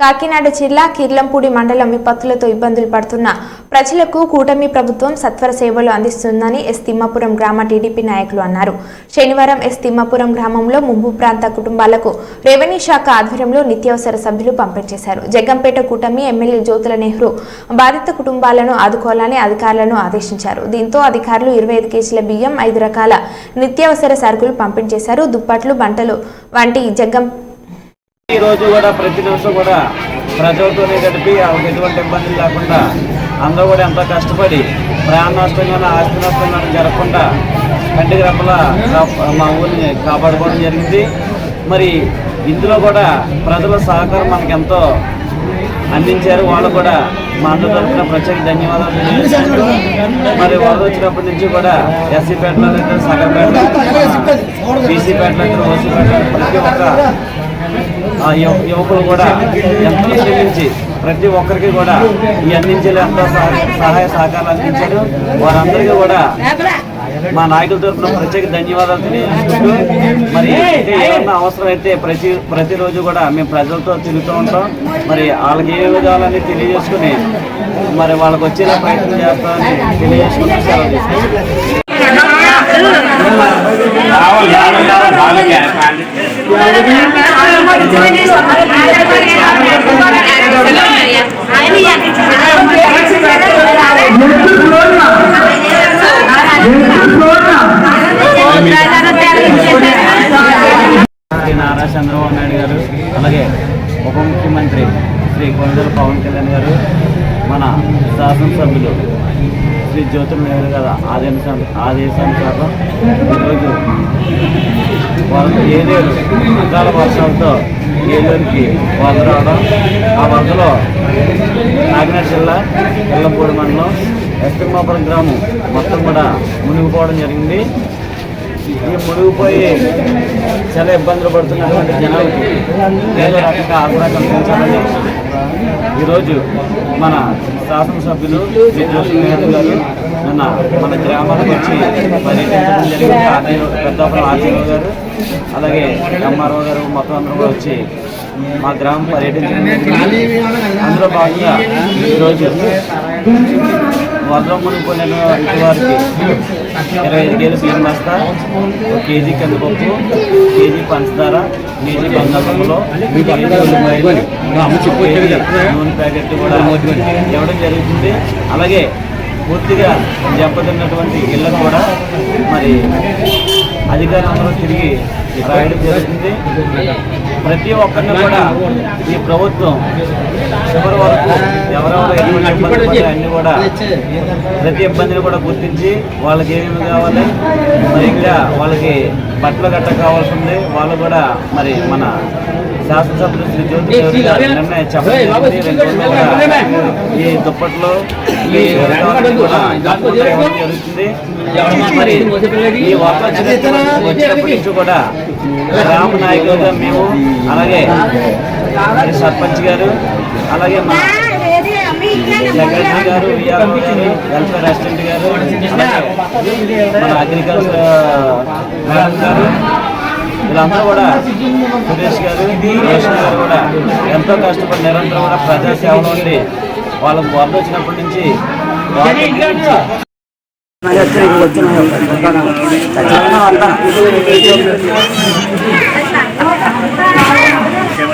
కాకినాడ జిల్లా కిర్లంపూడి మండలం విపత్తులతో ఇబ్బందులు పడుతున్న ప్రజలకు కూటమి ప్రభుత్వం సత్వర సేవలు అందిస్తుందని ఎస్. తిమ్మాపురం గ్రామ టీడీపీ నాయకులు అన్నారు. శనివారం ఎస్. తిమ్మాపురం గ్రామంలో ముంపు ప్రాంత కుటుంబాలకు రెవెన్యూ శాఖ ఆధ్వర్యంలో నిత్యావసర సభ్యులు పంపిణీ చేశారు జగ్గంపేట కూటమి ఎమ్మెల్యే జ్యోతుల నెహ్రూ బాధిత కుటుంబాలను ఆదుకోవాలని అధికారులను ఆదేశించారు. దీంతో అధికారులు ఇరవై ఐదు కేజీల బియ్యం ఐదు రకాల నిత్యావసర సరుకులు పంపిణీ చేశారు దుప్పట్లు బంటలు వంటి జగ్గం ప్రతిరోజు రోజు కూడా ప్రతి రోజు కూడా ప్రజలతోనే గడిపి ఆమెకు ఎటువంటి ఇబ్బందులు లేకుండా అందరూ కూడా ఎంతో కష్టపడి ప్రాణ నష్టం ఆస్తి నష్టం జరగకుండా కంటికి రెప్పల మా ఊరిని కాపాడుకోవడం జరిగింది మరి ఇందులో కూడా ప్రజల సహకారం మనకు ఎంతో అందించారు వాళ్ళు కూడా మా అందరి తరఫున ప్రత్యేక ధన్యవాదాలు తెలియజేస్తున్నాను. మరి వరద వచ్చినప్పటి నుంచి కూడా ఎస్సీపేటలో దగ్గర సగపేట బీసీపేటలో దగ్గర ఓసీ ప్రతి ఒక్క యువకులు కూడా ఎంతో శ్రమించి ప్రతి ఒక్కరికి కూడా ఈ అందించేలా ఎంతో సహాయ సహకారాలు అందించారు. వారందరికీ కూడా మా నాయకుల తరఫున ప్రత్యేక ధన్యవాదాలు తెలియజేసుకుంటూ మరి ఏమన్నా అవసరం అయితే ప్రతి ప్రతిరోజు కూడా మేము ప్రజలతో తిరుగుతూ ఉంటాం. మరి వాళ్ళకి ఏ విధాలని తెలియజేసుకుని మరి వాళ్ళకి వచ్చేలా ప్రయత్నం చేస్తామని తెలియజేసుకుంటూ సెలవు తీసుకుంటాం నారా చంద్రబాబు నాయుడు గారు అలాగే ఉప ముఖ్యమంత్రి శ్రీ కొండల పవన్ కళ్యాణ్ గారు మన శాసనసభ్యులు శ్రీ జ్యోతుల నెహ్రూ గారు ఆదేశం ఆదేశానుసారం ఈరోజు వరద ఏలేరు అకాల వర్షాలతో ఏలూరుకి వరద రావడం ఆ వరదలో కాకినాడ జిల్లా ఎల్లపూడి మండలం ఎస్తిమ్మాపురం గ్రామం మొత్తం కూడా మునిగిపోవడం జరిగింది. ఈ మునిగిపోయి చాలా ఇబ్బందులు పడుతున్నటువంటి జనాలకి ఏదో రకంగా ఆసరా కల్పించాలని ఈరోజు మన శాసనసభ్యులు విద్యుత్ గారు నిన్న మన గ్రామాలకు వచ్చి పర్యటించడం జరిగింది. ఆర్డీఓ పెద్దాపురం ఆర్డీఓ గారు అలాగే ఎంఆర్ఓ గారు మొత్తం అందరూ కూడా వచ్చి మా గ్రామం పర్యటించడం జరిగింది. అందులో భాగంగా ఈరోజు వరద మునిగిపోయిన ఇంటి వారికి ఇరవై ఐదు కేజీ బియ్యం బస్తా ఒక కేజీ కందిపప్పు కేజీ పంచదార కేజీ బంగాళదుంపలు నూనె ప్యాకెట్ కూడా ఇవ్వడం జరుగుతుంది. అలాగే పూర్తిగా దెబ్బతిన్నటువంటి ఇళ్ళకు కూడా మరి అధికారంలో తిరిగి రాయడం జరుగుతుంది. ప్రతి ఒక్కరిని కూడా ఈ ప్రభుత్వం చివరి వరకు ఎవరెవరు ఎటువంటి పడ్డారో అన్ని కూడా ప్రతి ఇబ్బందిని కూడా గుర్తించి వాళ్ళకి ఏమేమి కావాలి మరి ఇంకా వాళ్ళకి బట్టలు గట్ట కావాల్సి ఉంది. వాళ్ళు కూడా మరి మన శాసనసభ్యులు శ్రీ జ్యోతి నిన్న చెప్పడం. ఈ దుప్పట్లు జరుగుతుంది. మరి ఈ వార్త వచ్చినప్పటి నుంచి కూడా గ్రామ నాయకులుగా మేము అలాగే సర్పంచ్ గారు అలాగే మా జగన్ గారు గారు వెల్ఫేర్ అసిస్టెంట్ గారు మన అగ్రికల్చర్ మేడం గారు వీళ్ళందరూ కూడా సురేష్ గారు రేషన్ గారు కూడా ఎంతో కష్టపడి నిరంతరం కూడా ప్రజా ఉండి వాళ్ళకు వరద వచ్చినప్పటి నుంచి వచ్చిన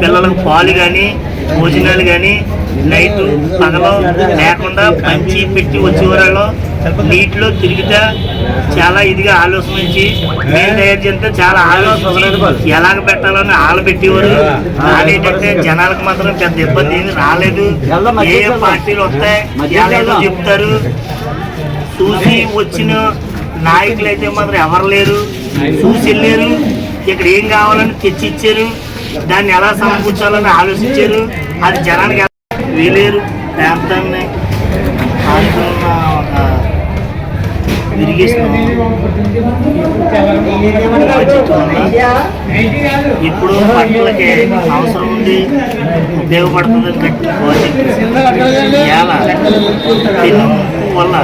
పిల్లలకు పాలు కానీ భోజనాలు కానీ నైట్ పగలు లేకుండా పంచి పెట్టి వచ్చేవాళ్ళు నీటిలో తిరిగితే చాలా ఇదిగా ఆలోచన నుంచి మేము తయారు చేస్తే చాలా ఆలోచన. ఎలాగ పెట్టాలని ఆలు పెట్టేవారు? ఆడేటంటే జనాలకు మాత్రం పెద్ద ఇబ్బంది ఏమి రాలేదు. ఏ ఏ పార్టీలు వస్తాయి ఎలాగో చెప్తారు. చూసి వచ్చిన నాయకులు అయితే మాత్రం ఎవరు లేరు? చూసి వెళ్ళారు. ఇక్కడ ఏం కావాలని తెచ్చి ఇచ్చారు దాన్ని ఎలా సమకూర్చాలని ఆలోచించారు? అది జనానికి ఎలా వీలేరు? ప్రాంతాన్ని ఆనుకున్న ఒక ఇరిగేషన్ ఇప్పుడు పంటలకి అవసరం ఉంది ఉపయోగపడుతుందని కట్టిన ప్రాజెక్టు వల్ల